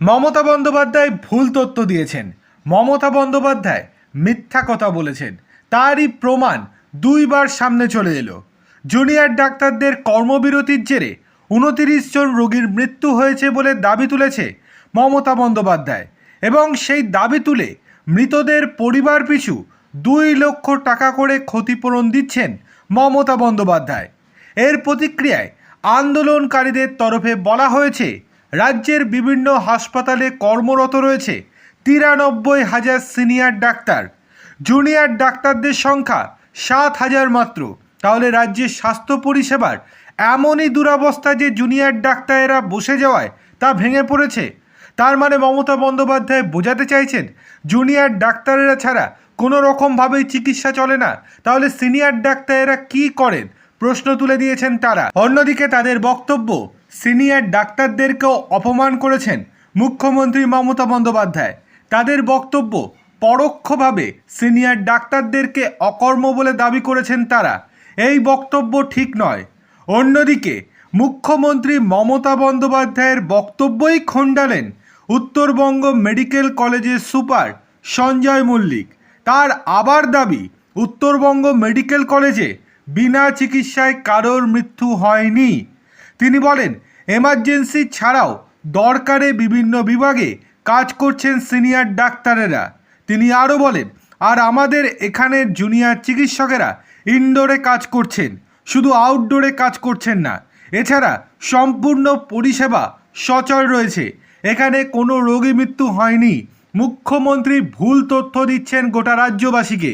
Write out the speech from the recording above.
মমতা বন্দ্যোপাধ্যায় ভুল তথ্য দিয়েছেন। মমতা বন্দ্যোপাধ্যায় মিথ্যা কথা বলেছেন। তারই প্রমাণ দুইবার সামনে চলে এলো। জুনিয়র ডাক্তারদের কর্মবিরতির জেরে উনতিরিশ জন রোগীর মৃত্যু হয়েছে বলে দাবি তুলেছে মমতা বন্দ্যোপাধ্যায়। এবং সেই দাবি তুলে মৃতদের পরিবার পিছু দুই লক্ষ টাকা করে ক্ষতিপূরণ দিচ্ছেন মমতা বন্দ্যোপাধ্যায়। এর প্রতিক্রিয়ায় আন্দোলনকারীদের তরফে বলা হয়েছে রাজ্যের বিভিন্ন হাসপাতালে কর্মরত রয়েছে তিরানব্বই হাজার সিনিয়র ডাক্তার। জুনিয়র ডাক্তারদের সংখ্যা সাত হাজার মাত্র। তাহলে রাজ্যের স্বাস্থ্য পরিষেবার এমনই দুরবস্থা যে জুনিয়র ডাক্তারেরা বসে যাওয়ায় তা ভেঙে পড়েছে। তার মানে মমতা বন্দ্যোপাধ্যায় বোঝাতে চাইছেন, জুনিয়র ডাক্তারেরা ছাড়া কোনো রকমভাবেই চিকিৎসা চলে না। তাহলে সিনিয়র ডাক্তারেরা কি করেন? প্রশ্ন তুলে দিয়েছেন তারা। অন্যদিকে তাদের বক্তব্য সিনিয়র ডাক্তারদেরকেও অপমান করেছেন মুখ্যমন্ত্রী মমতা বন্দ্যোপাধ্যায়। তাদের বক্তব্য পরোক্ষভাবে সিনিয়র ডাক্তারদেরকে অকর্ম বলে দাবি করেছেন তারা। এই বক্তব্য ঠিক নয়। অন্যদিকে মুখ্যমন্ত্রী মমতা বন্দ্যোপাধ্যায়ের বক্তব্যই খণ্ডালেন Uttarbanga medical college super Sanjay Mallick. তার আবার দাবি, উত্তরবঙ্গ মেডিকেল কলেজে বিনা চিকিৎসায় কারোর মৃত্যু হয়নি। তিনি বলেন, এমার্জেন্সি ছাড়াও দরকারে বিভিন্ন বিভাগে কাজ করছেন সিনিয়র ডাক্তারেরা। তিনি আরও বলেন, আর আমাদের এখানের জুনিয়র চিকিৎসকেরা ইনডোরে কাজ করছেন, শুধু আউটডোরে কাজ করছেন না। এছাড়া সম্পূর্ণ পরিষেবা সচল রয়েছে। এখানে কোনো রোগী মৃত্যু হয়নি। মুখ্যমন্ত্রী ভুল তথ্য দিচ্ছেন গোটা রাজ্যবাসীকে।